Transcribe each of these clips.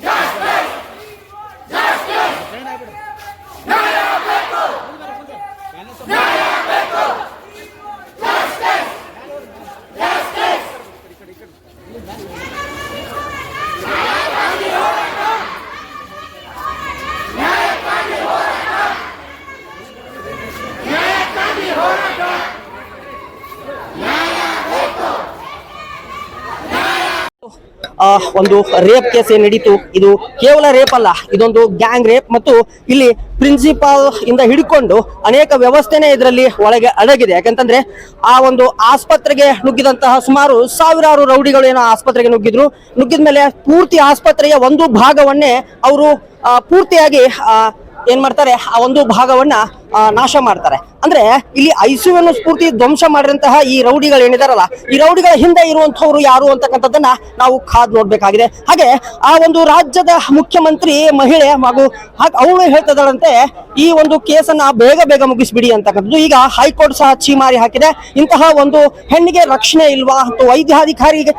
Yeah. ಒಂದು rape case ಏನ್ ನಡೀತು? ಇದು ಕೇವಲ ರೇಪ್ ಅಲ್ಲ, ಇದೊಂದು ಗ್ಯಾಂಗ್ ರೇಪ್ ಮತ್ತು ಇಲ್ಲಿ ಪ್ರಿನ್ಸಿಪಾಲ್ ಇಂದ ಹಿಡ್ಕೊಂಡು ಅನೇಕ ವ್ಯವಸ್ಥೆನೇ ಇದರಲ್ಲಿ ಒಳಗೆ ಅಡಗಿದೆ. ಯಾಕಂತಂದ್ರೆ ಆ ಒಂದು ಆಸ್ಪತ್ರೆಗೆ ನುಗ್ಗಿದಂತಹ ಸುಮಾರು ಸಾವಿರಾರು ರೌಡಿಗಳು ಏನೋ ಆಸ್ಪತ್ರೆಗೆ ನುಗ್ಗಿದ್ರು. ನುಗ್ಗಿದ ಮೇಲೆ ಪೂರ್ತಿ ಆಸ್ಪತ್ರೆಯ ಒಂದು ಭಾಗವನ್ನೇ ಅವರು ಪೂರ್ತಿಯಾಗಿ ಏನ್ ಮಾಡ್ತಾರೆ? ಆ ಒಂದು ಭಾಗವನ್ನ ನಾಶ ಮಾಡ್ತಾರೆ. ಅಂದ್ರೆ ಇಲ್ಲಿ ಐಸಿಯುವನ್ನು ಸ್ಫೂರ್ತಿ ಧ್ವಂಸ ಮಾಡಿದಂತಹ ಈ ರೌಡಿಗಳು ಏನಿದಾರಲ್ಲ, ಈ ರೌಡಿಗಳ ಹಿಂದೆ ಇರುವಂತಹವ್ರು ಯಾರು ಅಂತಕ್ಕಂಥದ್ದನ್ನ ನಾವು ಕಾದ್ ನೋಡ್ಬೇಕಾಗಿದೆ. ಹಾಗೆ ಆ ಒಂದು ರಾಜ್ಯದ ಮುಖ್ಯಮಂತ್ರಿ, ಮಹಿಳೆ ಮಗು ಅವಳು ಹೇಳ್ತಿದ್ದಾಳಂತೆ, ಈ ಒಂದು ಕೇಸನ್ನ ಬೇಗ ಬೇಗ ಮುಗಿಸ್ಬಿಡಿ ಅಂತಕ್ಕಂಥದ್ದು. ಈಗ ಹೈಕೋರ್ಟ್ ಸಹ ಚೀಮಾರಿ ಹಾಕಿದೆ. ಇಂತಹ ಒಂದು ಹೆಣ್ಣಿಗೆ ರಕ್ಷಣೆ ಇಲ್ವಾ ಅಥವಾ ವೈದ್ಯಾಧಿಕಾರಿಗೆ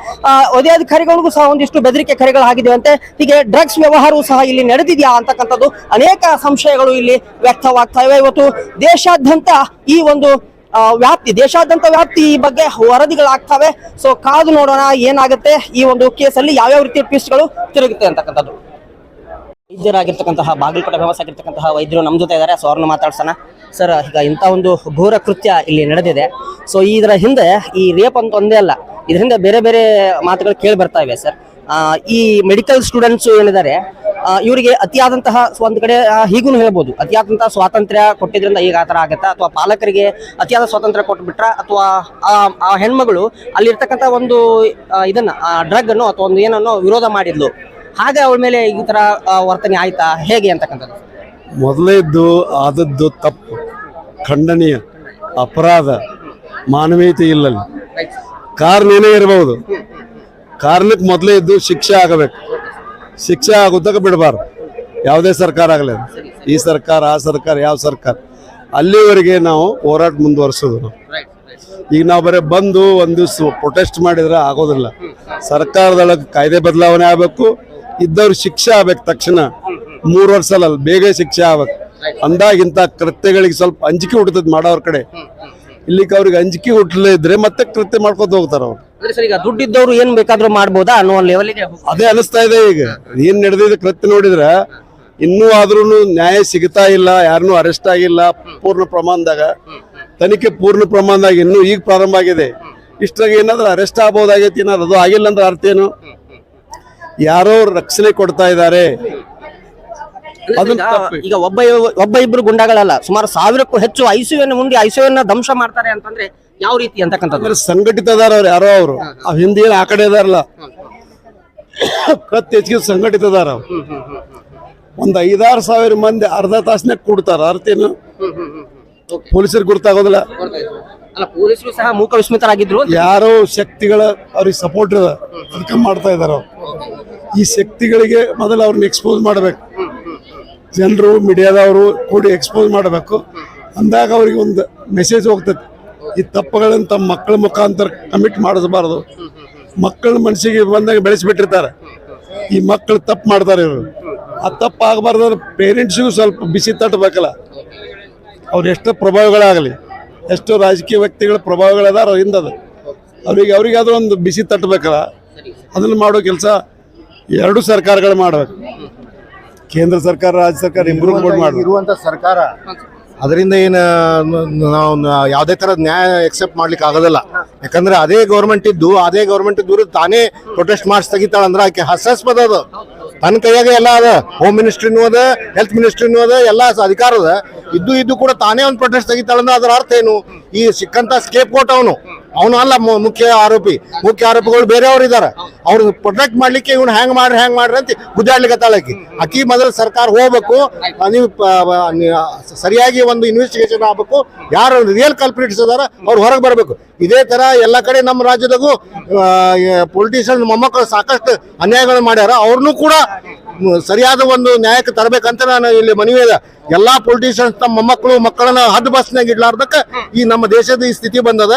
ವೈದ್ಯಾಧಿಕಾರಿಗಳಿಗೂ ಸಹ ಒಂದಿಷ್ಟು ಬೆದರಿಕೆ ಕರೆಗಳು ಅಂತೆ ಹೀಗೆ ಡ್ರಗ್ಸ್ ವ್ಯವಹಾರವು ಸಹ ಇಲ್ಲಿ ನಡೆದಿದೆಯಾ ಅಂತಕ್ಕಂಥದ್ದು ಅನೇಕ ಸಂಶಯಗಳು ಇಲ್ಲಿ ವ್ಯಕ್ತವಾಗ್ತಾ ಇವೆ. ಇವತ್ತು ದೇಶಾದ್ಯಂತ ಈ ಒಂದು ವ್ಯಾಪ್ತಿ, ದೇಶಾದ್ಯಂತ ವ್ಯಾಪ್ತಿ ಈ ಬಗ್ಗೆ ವರದಿಗಳಾಗ್ತವೆ. ಸೊ ಕಾದು ನೋಡೋಣ ಏನಾಗುತ್ತೆ ಈ ಒಂದು ಕೇಸಲ್ಲಿ ಯಾವ್ಯಾವ ರೀತಿಯ ಟ್ವಿಸ್ಟ್ಗಳು ತಿರುಗುತ್ತೆ ಅಂತಕ್ಕಂಥದ್ದು. ವೈದ್ಯರಾಗಿರ್ತಕ್ಕಂತಹ, ಬಾಗಲಕೋಟೆ ಫೇಮಸ್ ಆಗಿರ್ತಕ್ಕಂತಹ ವೈದ್ಯರು ನಮ್ಮ ಜೊತೆ ಇದ್ದಾರೆ. ಸೊ ಅವ್ರನ್ನ ಮಾತಾಡ್ಸೋಣ. ಸರ್ ಈಗ ಇಂಥ ಒಂದು ಘೋರ ಕೃತ್ಯ ಇಲ್ಲಿ ನಡೆದಿದೆ. ಸೊ ಇದರ ಹಿಂದೆ, ಈ ರೇಪ್ ಅಂತ ಒಂದೇ ಅಲ್ಲ ಇದರಿಂದ ಬೇರೆ ಬೇರೆ ಮಾತುಗಳು ಕೇಳಿ ಬರ್ತಾ ಇವೆ ಸರ್ ಈ ಮೆಡಿಕಲ್ ಸ್ಟೂಡೆಂಟ್ಸ್ ಏನಿದ್ದಾರೆ ಇವರಿಗೆ ಅತಿಯಾದಂತಹ ಒಂದು ಕಡೆ ಹೀಗೂ ಹೇಳ್ಬೋದು. ಅತಿಯಾದಂತಹ ಸ್ವಾತಂತ್ರ್ಯ ಕೊಟ್ಟಿದ್ರಿಂದ ಈಗ ಆ ಥರ ಆಗತ್ತಾ. ಅಥವಾ ಪಾಲಕರಿಗೆ ಅತಿಯಾದ ಸ್ವಾತಂತ್ರ್ಯ ಕೊಟ್ಬಿಟ್ರ ಅಥವಾ, ಆ- ಹೆಣ್ಮಗಳು ಅಲ್ಲಿರ್ತಕ್ಕಂಥ ಒಂದು ಇದನ್ನ ಡ್ರಗ್ ಅನ್ನು ಅಥವಾ ಒಂದು ಏನನ್ನೋ ವಿರೋಧ ಮಾಡಿದ್ಲು. ಹಾಗೆ ಅವಳ ಮೇಲೆ ಈ ತರ ವರ್ತನೆ ಆಯ್ತಾ? ಹೇಗೆ ಅಂತಕ್ಕಂಥದ್ದು? ಮೊದಲೇದ್ದು ಆದದ್ದು ತಪ್ಪು. ಖಂಡನೀಯ. ಅಪರಾಧ. ಮಾನವೀಯತೆ ಇಲ್ಲಲ್ಲಿ. ಕಾರಣ ಏನೇ ಇರಬಹುದು ಕಾರಣಕ್ಕೆ ಮೊದಲೇ ಇದ್ದು ಶಿಕ್ಷೆ ಆಗಬೇಕು. ಶಿಕ್ಷೆ ಆಗುತ್ತಾಗ ಬಿಡಬಾರ್ದು. ಯಾವುದೇ ಸರ್ಕಾರ ಆಗಲಿ ಈ ಸರ್ಕಾರ, ಆ ಸರ್ಕಾರ, ಯಾವ ಸರ್ಕಾರ. ಅಲ್ಲಿವರೆಗೆ ನಾವು ಹೋರಾಟ ಮುಂದುವರಿಸೋದು ನಾವು. ಈಗ ನಾವು ಬರೀ ಬಂದು ಒಂದು ದಿವಸ ಪ್ರೊಟೆಸ್ಟ್ ಮಾಡಿದ್ರೆ ಆಗೋದಿಲ್ಲ. ಸರ್ಕಾರದೊಳಗೆ ಕಾಯ್ದೆ ಬದಲಾವಣೆ ಆಗಬೇಕು. ಇದ್ದವ್ರು ಶಿಕ್ಷೆ ಆಗ್ಬೇಕು ತಕ್ಷಣ. ಮೂರು ವರ್ಷ ಅಲ್ಲ ಬೇಗ ಶಿಕ್ಷೆ ಆಗ್ಬೇಕು. ಅಂದಾಗ ಇಂಥ ಕೃತ್ಯಗಳಿಗೆ ಸ್ವಲ್ಪ ಅಂಜಿಕೆ ಹುಟ್ಟುತ್ತದೆ ಮಾಡೋರ ಕಡೆ. ಇಲ್ಲಿಗೆ ಅವ್ರಿಗೆ ಅಂಜಿಕೆ ಹುಟ್ಟಲೇ ಇದ್ರೆ ಮತ್ತೆ ಕೃತ್ಯ ಮಾಡ್ಕೊತ ಹೋಗ್ತಾರ ಅವ್ರು. ದುಡ್ಡಿದ್ದವ್ರು ಏನ್ ಬೇಕಾದ್ರೂ ಮಾಡ್ಬೋದಾ ಅನ್ನೋ ಲೆವೆಲ್ಗೆ ಅದೇ ಅನಿಸ್ತಾ ಇದೆ ಈಗ. ಏನ್ ನಡೆದಿದೆ ಕೃತ್ಯ ನೋಡಿದ್ರೆ, ಇನ್ನೂ ಆದ್ರೂ ನ್ಯಾಯ ಸಿಗ್ತಾ ಇಲ್ಲ, ಯಾರನ್ನೂ ಅರೆಸ್ಟ್ ಆಗಿಲ್ಲ, ಪೂರ್ಣ ಪ್ರಮಾಣದಾಗ. ತನಿಖೆ ಪೂರ್ಣ ಪ್ರಮಾಣದಾಗ ಇನ್ನೂ ಈಗ ಪ್ರಾರಂಭ ಆಗಿದೆ. ಇಷ್ಟಾಗ ಏನಾದ್ರೂ ಅರೆಸ್ಟ್ ಆಗ್ಬೋದಾಗೈತಿ ಏನಾದ್ರು, ಅದು ಆಗಿಲ್ಲ ಅಂದ್ರೆ ಅರ್ಥ ಏನು? ಯಾರೋ ರಕ್ಷಣೆ ಕೊಡ್ತಾ ಇದ್ದಾರೆ. ಈಗ ಒಬ್ಬ ಒಬ್ಬ ಇಬ್ರು ಗುಂಡಾಗಳಲ್ಲ ಸುಮಾರು ಸಾವಿರಕ್ಕೂ ಹೆಚ್ಚು ಐಸಿಯುವನ್ನು ಮುಂದೆ ಐಸಿಯುವನ್ನ ಧ್ವಂಸ ಮಾಡ್ತಾರೆ ಅಂತಂದ್ರೆ ಯಾವ ರೀತಿ ಅಂತಕ್ಕಂಥದ್ದು? ಸಂಘಟಿತ ಅದಾರ ಅವ್ರು ಯಾರೋ ಅವರು. ಆ ಹಿಂದಿ ಆ ಕಡೆ ಇದಾರಲ್ಲ. ಕತ್ ಹೆಚ್ಚಿಗೆ ಸಂಘಟಿತ ಅದಾರ ಒಂದ್ ಐದಾರು ಸಾವಿರ ಮಂದಿ ಅರ್ಧ ತಾಸನ್ಯಾಗ ಕೂಡ್ತಾರ ಅರ್ಥ ಏನು? ಪೊಲೀಸರಿಗೆ ಗೊತ್ತಾಗೋದಿಲ್ಲ ಅಲ್ಲ ಪೊಲೀಸರು ಸಹ ಮೂಕ ವಿಸ್ಮಿತರಾಗಿದ್ರು ಯಾರೋ ಶಕ್ತಿಗಳ ಅವ್ರಿಗೆ ಸಪೋರ್ಟ್ ಇದೆ ಅದಕ್ಕೆ ಮಾಡ್ತಾ ಇದಾರ ಅವ್ರು. ಈ ಶಕ್ತಿಗಳಿಗೆ ಮೊದಲು ಅವ್ರನ್ನ ಎಕ್ಸ್ಪೋಸ್ ಮಾಡಬೇಕು. ಜನರು ಮೀಡಿಯಾದವರು ಕೂಡಿ ಎಕ್ಸ್ಪೋಸ್ ಮಾಡಬೇಕು. ಅಂದಾಗ ಅವ್ರಿಗೆ ಒಂದು ಮೆಸೇಜ್ ಹೋಗ್ತದೆ. ಈ ತಪ್ಪುಗಳನ್ನು ತಮ್ಮ ಮಕ್ಕಳ ಮುಖಾಂತರ ಕಮಿಟ್ ಮಾಡಿಸಬಾರ್ದು. ಮಕ್ಕಳ ಮನಸ್ಸಿಗೆ ಬಂದಾಗ ಬೆಳೆಸಿಬಿಟ್ಟಿರ್ತಾರೆ. ಈ ಮಕ್ಕಳು ತಪ್ಪು ಮಾಡ್ತಾರೆ ಇವರು. ಆ ತಪ್ಪು ಆಗಬಾರ್ದು ಪೇರೆಂಟ್ಸಿಗೂ ಸ್ವಲ್ಪ ಬಿಸಿ ತಟ್ಟಬೇಕಲ್ಲ. ಅವ್ರು ಎಷ್ಟು ಪ್ರಭಾವಗಳಾಗಲಿ, ಎಷ್ಟು ರಾಜಕೀಯ ವ್ಯಕ್ತಿಗಳ ಪ್ರಭಾವಗಳದಾರ ಅದು. ಅವ್ರಿಗೆ ಅವರಿಗಾದ್ರೂ ಒಂದು ಬಿಸಿ ತಟ್ಟಬೇಕಲ್ಲ. ಅದನ್ನು ಮಾಡೋ ಕೆಲಸ ಎರಡು ಸರ್ಕಾರಗಳು ಮಾಡಬೇಕು. ಕೇಂದ್ರ ಸರ್ಕಾರ ರಾಜ್ಯ ಸರ್ಕಾರ ಇಂಪ್ರೂವ್ಮೆಂಟ್ ಮಾಡಿ ಇರುವಂತ ಸರ್ಕಾರ. ಅದರಿಂದ ಏನು ನಾವು ಯಾವುದೇ ತರ ನ್ಯಾಯ ಎಕ್ಸೆಪ್ಟ್ ಮಾಡ್ಲಿಕ್ಕೆ ಆಗೋದಿಲ್ಲ. ಯಾಕಂದ್ರೆ ಅದೇ ಗೌರ್ಮೆಂಟ್ ಇದ್ದು ಅದೇ ಗೌರ್ಮೆಂಟ್ ವಿರುದ್ಧ ತಾನೇ ಪ್ರೊಟೆಸ್ಟ್ ಮಾಡಿಸ್ ತೆಗಿತಾಳಂದ್ರೆ ಆಕೆ ಹಾಸ್ಯಾಸ್ಪದ ಅದು. ತನ್ನ ಕೈಯಾಗೆ ಎಲ್ಲ ಅದ. ಹೋಮ್ ಮಿನಿಸ್ಟ್ರಿನೂ ಅದ ಹೆಲ್ತ್ ಮಿನಿಸ್ಟ್ರಿನೂ ಅದ ಎಲ್ಲ ಅಧಿಕಾರ ಅದ. ಇದ್ದು ಇದ್ದು ಕೂಡ ತಾನೇ ಒಂದು ಪ್ರೊಟೆಸ್ಟ್ ತೆಗಿತಾಳಂದ್ರೆ ಅದರ ಅರ್ಥ ಏನು? ಈ ಸಿಕ್ಕಂತ ಸ್ಕೇಪ್ ಕೋಟ್ ಅವನು. ಅವನು ಅಲ್ಲ ಮುಖ್ಯ ಆರೋಪಿ. ಮುಖ್ಯ ಆರೋಪಿಗಳು ಬೇರೆಯವರು ಇದ್ದಾರೆ. ಅವ್ರು ಪ್ರೊಟೆಕ್ಟ್ ಮಾಡ್ಲಿಕ್ಕೆ ಇವ್ನು ಹ್ಯಾಂಗ್ ಮಾಡ್ರಿ ಹ್ಯಾಂಗ್ ಮಾಡ್ರಿ ಅಂತ ಗುದ್ದಾಡ್ಲಿಕ್ಕೆ ಆಕಿ. ಅಕ್ಕಿ ಮೊದಲು ಸರ್ಕಾರ ಹೋಗ್ಬೇಕು. ನೀವು ಸರಿಯಾಗಿ ಒಂದು ಇನ್ವೆಸ್ಟಿಗೇಷನ್ ಆಗ್ಬೇಕು. ಯಾರು ರಿಯಲ್ ಕಲ್ಪ್ರಿಟ್ಸ್ ಅದಾರ ಅವ್ರು ಹೊರಗೆ ಬರಬೇಕು. ಇದೇ ತರ ಎಲ್ಲ ಕಡೆ ನಮ್ಮ ರಾಜ್ಯದಾಗೂ ಪೊಲಿಟಿಷಿಯನ್ ಮೊಮ್ಮಕ್ಕಳು ಸಾಕಷ್ಟು ಅನ್ಯಾಯಗಳು ಮಾಡ್ಯಾರ. ಅವ್ರನ್ನೂ ಕೂಡ ಸರಿಯಾದ ಒಂದು ನ್ಯಾಯಕ್ಕೆ ತರಬೇಕಂತ ನಾನು ಇಲ್ಲಿ ಮನವಿ ಇದೆ. ಎಲ್ಲಾ ಪೊಲಿಟಿಷಿಯನ್ಸ್ ತಮ್ಮ ಮೊಮ್ಮಕ್ಕಳು, ಮಕ್ಕಳನ್ನ ಹದ್ದು ಬಸ್ನಾಗ ಇಡ್ಲಾರ್ದಕ್ಕ ಈ ನಮ್ಮ ದೇಶದ ಈ ಸ್ಥಿತಿ ಬಂದದ.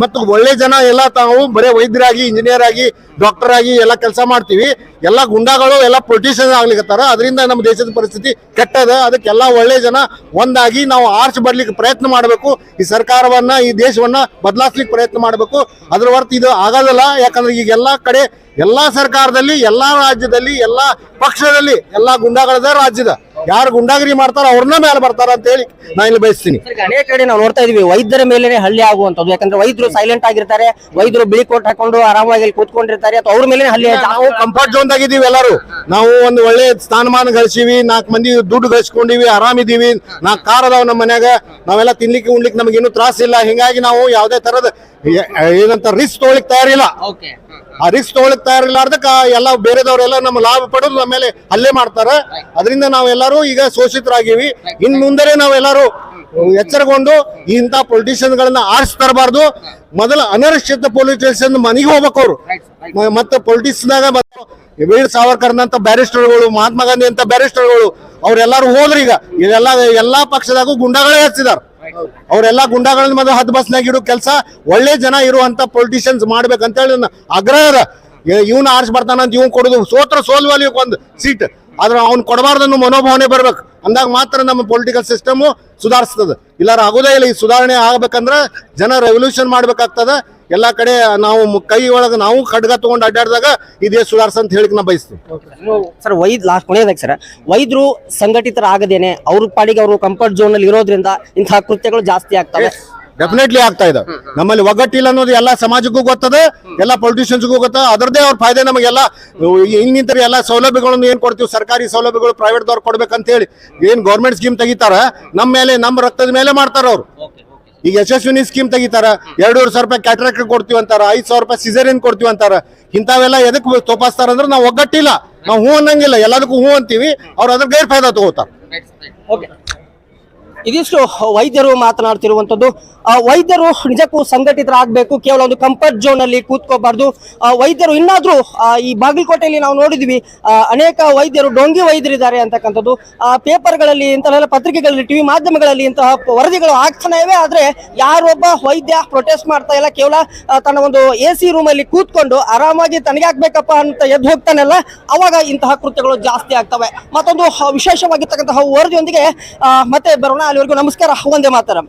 ಮತ್ತು ಒಳ್ಳೆ ಜನ ಎಲ್ಲ ತಾವು ಬರೇ ವೈದ್ಯರಾಗಿ ಇಂಜಿನಿಯರ್ ಆಗಿ ಡಾಕ್ಟರ್ ಆಗಿ ಎಲ್ಲ ಕೆಲಸ ಮಾಡ್ತೀವಿ. ಎಲ್ಲ ಗುಂಡಾಗಳು, ಎಲ್ಲ ಪೊಲಿಟಿಷಿಯನ್ ಆಗ್ಲಿಕತ್ತಾರ. ಅದರಿಂದ ನಮ್ಮ ದೇಶದ ಪರಿಸ್ಥಿತಿ ಕೆಟ್ಟದ. ಅದಕ್ಕೆಲ್ಲ ಒಳ್ಳೆ ಜನ ಒಂದಾಗಿ ನಾವು ಆರ್ಚ್ ಬರ್ಲಿಕ್ಕೆ ಪ್ರಯತ್ನ ಮಾಡಬೇಕು. ಈ ಸರ್ಕಾರವನ್ನ, ಈ ದೇಶವನ್ನ ಬದಲಾಯಿಸ್ಲಿಕ್ಕೆ ಪ್ರಯತ್ನ ಮಾಡಬೇಕು. ಅದ್ರ ಹೊರತು ಇದು ಆಗೋದಲ್ಲ ಯಾಕಂದ್ರೆ ಈಗ ಎಲ್ಲಾ ಕಡೆ, ಎಲ್ಲಾ ಸರ್ಕಾರದಲ್ಲಿ, ಎಲ್ಲಾ ರಾಜ್ಯದಲ್ಲಿ, ಎಲ್ಲಾ ಪಕ್ಷದಲ್ಲಿ ಎಲ್ಲಾ ಗುಂಡಾಗಳದ ರಾಜ್ಯದ. ಯಾರು ಗುಂಡಾಗಿರಿ ಮಾಡ್ತಾರ ಅವ್ರನ್ನ ಮೇಲೆ ಬರ್ತಾರ ಅಂತ ಹೇಳಿ ನಾ ಇಲ್ಲಿ ಬಯಸ್ತೀನಿ. ಅನೇಕ ಕಡೆ ನಾವು ನೋಡ್ತಾ ಇದೀವಿ ವೈದ್ಯರ ಮೇಲೆ ಹಳ್ಳಿ ಆಗುವಂತದ್ದು ಯಾಕಂದ್ರೆ ವೈದ್ಯರು ಸೈಲೆಂಟ್ ಆಗಿರ್ತಾರೆ ವೈದ್ಯರು ಬಿಳಿ ಕೋಟ್ ಹಾಕೊಂಡು ಆರಾಮಾಗಿ ಕೂತ್ಕೊಂಡಿರ್ತಾರೆ ಅಥವಾ ಅವ್ರ ಮೇಲೆ ಹಳ್ಳಿ ನಾವು ಕಂಫರ್ಟ್ ಝೋನ್ ಆಗಿದ್ದೀವಿ ಎಲ್ಲರೂ. ನಾವು ಒಂದು ಒಳ್ಳೆ ಸ್ಥಾನಮಾನ ಗಳಿಸೀವಿ ನಾಲ್ಕು ಮಂದಿ ದುಡ್ಡು ಗಳಿಸ್ಕೊಂಡಿವಿ ಆರಾಮಿದೀವಿ ನಾಲ್ಕು ಕಾರ್ ಅದಾವ ನಮ್ಮ ಮನ್ಯಾಗ. ನಾವೆಲ್ಲ ತಿನ್ಲಿಕ್ಕೆ ಉಣ್ಲಿಕ್ಕೆ ನಮ್ಗೆ ಇನ್ನೂ ತ್ರಾಸ ಇಲ್ಲ ಹಿಂಗಾಗಿ ನಾವು ಯಾವುದೇ ತರದ ಏನಂತ ರಿಸ್ಕ್ ತೊಗೊಳಿಕ್ ತಯಾರಿಲ್ಲ. ಓಕೆ ಆ ರಿಸ್ಕ್ ತೊಗೊಳಕ್ ತಯಾರಿಲ್ಲಾರ್ದಕ್ಕ ಎಲ್ಲ ಬೇರೆದವರೆಲ್ಲ ನಮ್ಮ ಲಾಭ ಪಡೆದು ನಮ್ಮ ಮೇಲೆ ಹಲ್ಲೆ ಮಾಡ್ತಾರ. ಅದರಿಂದ ನಾವೆಲ್ಲರೂ ಈಗ ಶೋಷಿತರಾಗಿವಿ. ಇನ್ ಮುಂದೆ ನಾವೆಲ್ಲರೂ ಎಚ್ಚರಗೊಂಡು ಇಂಥ ಪೊಲಿಟಿಷಿಯನ್ ಗಳನ್ನ ಆರಿಸಿ ತರಬಾರ್ದು. ಮೊದಲ ಅನರಿಶ್ಚಿತ ಪೊಲಿಟಿಷಿಯನ್ ಮನೆಗೆ ಹೋಗ್ಬೇಕು ಅವರು. ಮತ್ತೆ ಪೊಲಿಟಿಕ್ಸ್ನಾಗ ವೀರ್ ಸಾವರ್ಕರ್ನಂತ ಬ್ಯಾರಿಸ್ಟರ್ಗಳು ಮಹಾತ್ಮ ಗಾಂಧಿ ಅಂತ ಬ್ಯಾರಿಸ್ಟರ್ಗಳು ಅವ್ರೆಲ್ಲಾರು ಹೋದ್ರಿ ಈಗ ಇದೆಲ್ಲ, ಎಲ್ಲಾ ಪಕ್ಷದಾಗೂ ಗುಂಡಗಳೇ ಹಚ್ಚಿದಾರ. ಅವರೆಲ್ಲ ಗುಂಡಾಗಳನ್ನ ಮೊದಲು ಹದ್ದು ಬಸ್ನಾಗ ಇಡೋ ಕೆಲಸ. ಒಳ್ಳೆ ಜನ ಇರುವಂತ ಪೊಲಿಟಿಷಿಯನ್ಸ್ ಮಾಡ್ಬೇಕಂತ ಹೇಳಿ ಆಗ್ರಹ ಇವನ್ ಆರಿಸಿ ಬರ್ತಾನಂತ ಇವ್ ಕೊಡುದು. ಸೋತ್ರ ಸೋಲ್ವಲ್ಲಿ ಒಂದು ಸೀಟ್ ಆದ್ರೆ ಅವ್ನು ಕೊಡಬಾರ್ದು ಅನ್ನೋ ಮನೋಭಾವನೆ ಬರ್ಬೇಕು. ಅಂದಾಗ ಮಾತ್ರ ನಮ್ಮ ಪೊಲಿಟಿಕಲ್ ಸಿಸ್ಟಮು ಸುಧಾರಿಸ್ತದೆ. ಇಲ್ಲಾರ ಆಗೋದೇ ಇಲ್ಲ. ಈ ಸುಧಾರಣೆ ಆಗ್ಬೇಕಂದ್ರೆ ಜನ ರೆವಲ್ಯೂಷನ್ ಮಾಡ್ಬೇಕಾಗ್ತದೆ. ಎಲ್ಲ ಕಡೆ ನಾವು ಕೈ ಒಳಗೆ ನಾವು ಖಡ್ಗ ತಗೊಂಡು ಅಡ್ಡಾಡಿದಾಗ ಇದೇ ಸುಧಾರಿಸ ಅಂತ ಹೇಳಿಕ್ ನಾ ಬಯಸ್ತು ಸರ್ ವೈದ್ ಲಾಸ್ಟ್ ಕೊನೆಯದಾಗ ಸರ್ ವೈದ್ಯರು ಸಂಘಟಿತರಾಗದೇನೆ ಅವ್ರ ಪಾಡಿಗೆ ಅವರು ಕಂಫರ್ಟ್ ಝೋನ್ ಅಲ್ಲಿ ಇರೋದ್ರಿಂದ ಇಂತಹ ಕೃತ್ಯಗಳು ಜಾಸ್ತಿ ಆಗ್ತವೆ. ಡೆಫಿನೆಟ್ಲಿ ಆಗ್ತಾ ಇದೆ. ನಮ್ಮಲ್ಲಿ ಒಗ್ಗಟ್ಟಿಲ್ಲ ಅನ್ನೋದು ಎಲ್ಲ ಸಮಾಜಕ್ಕೂ ಗೊತ್ತದ ಎಲ್ಲ ಪೊಲಿಟಿಷಿಯನ್ಸ್ಗೂ ಗೊತ್ತದ. ಅದರದೇ ಅವ್ರ ಫಾಯ್ದೆ ನಮಗೆಲ್ಲ ಇನ್ನಿತರ ಎಲ್ಲ ಸೌಲಭ್ಯಗಳನ್ನು ಏನು ಕೊಡ್ತೀವಿ? ಸರ್ಕಾರಿ ಸೌಲಭ್ಯಗಳು ಪ್ರೈವೇಟ್ ದವ್ರು ಕೊಡ್ಬೇಕಂತ ಹೇಳಿ ಏನು ಗೌರ್ಮೆಂಟ್ ಸ್ಕೀಮ್ ತೆಗಿತಾರ ನಮ್ಮ ಮೇಲೆ ನಮ್ಮ ರಕ್ತದ ಮೇಲೆ ಮಾಡ್ತಾರ ಅವ್ರು. ಈಗ ಯಶಸ್ವಿನಿ ಸ್ಕೀಮ್ ತೆಗಿತಾರ ಎರಡೂವರೆ ಸಾವಿರ ರೂಪಾಯಿ ಕ್ಯಾಟ್ರಾಕ್ಟ್ ಕೊಡ್ತೀವಿ ಅಂತಾರ ಐದ್ ಸಾವಿರ ರೂಪಾಯಿ ಸಿಸರಿನ್ ಕೊಡ್ತೀವಿ ಅಂತಾರ. ಇಂಥವೆಲ್ಲ ಎದಕ್ಕೆ ತೋಪಾಸ್ತಾರ ಅಂದ್ರೆ ನಾವು ಒಗ್ಗಟ್ಟಿಲ್ಲ. ನಾವು ಹೂ ಅನ್ನಂಗಿಲ್ಲ ಎಲ್ಲದಕ್ಕೂ ಹೂ ಅಂತೀವಿ ಅವ್ರು ಅದ್ರ ಗೈರ್ ಫಾಯ್ದಾ ತಗೋತಾರ ಓಕೆ ಇದಿಷ್ಟು ವೈದ್ಯರು ಮಾತನಾಡ್ತಿರುವಂತದ್ದು ಆ, ವೈದ್ಯರು ನಿಜಕ್ಕೂ ಸಂಘಟಿತರಾಗಬೇಕು ಕೇವಲ ಒಂದು ಕಂಫರ್ಟ್ ಝೋನ್ ಅಲ್ಲಿ ಕೂತ್ಕೋಬಾರ್ದು. ವೈದ್ಯರು ಇನ್ನಾದ್ರೂ ಈ ಬಾಗಲಕೋಟೆಯಲ್ಲಿ ನಾವು ನೋಡಿದ್ವಿ ಅನೇಕ ವೈದ್ಯರು ಡೊಂಗಿ ವೈದ್ಯರಿದ್ದಾರೆ ಅಂತಕ್ಕಂಥದ್ದು. ಪೇಪರ್ಗಳಲ್ಲಿ ಇಂಥವೆಲ್ಲ ಪತ್ರಿಕೆಗಳಲ್ಲಿ ಟಿವಿ ಮಾಧ್ಯಮಗಳಲ್ಲಿ ಇಂತಹ ವರದಿಗಳು ಆಗ್ತಾನೆ ಇವೆ ಆದ್ರೆ ಯಾರೊಬ್ಬ ವೈದ್ಯ ಪ್ರೊಟೆಸ್ಟ್ ಮಾಡ್ತಾ ಇಲ್ಲ ಕೇವಲ ತನ್ನ ಒಂದು ಎ ಸಿ ರೂಮ್ ಅಲ್ಲಿ ಕೂತ್ಕೊಂಡು ಆರಾಮಾಗಿ ತನಗೆ ಆಗ್ಬೇಕಪ್ಪ ಅಂತ ಎದ್ದು ಹೋಗ್ತಾನಲ್ಲ ಅವಾಗ ಇಂತಹ ಕೃತ್ಯಗಳು ಜಾಸ್ತಿ ಆಗ್ತವೆ. ಮತ್ತೊಂದು ವಿಶೇಷವಾಗಿರ್ತಕ್ಕಂತಹ ವರದಿಯೊಂದಿಗೆ ಮತ್ತೆ ಬರೋಣ ಅಲ್ಲಿವರೆಗೂ ನಮಸ್ಕಾರ. ಒಂದೇ ಮಾತರಂ.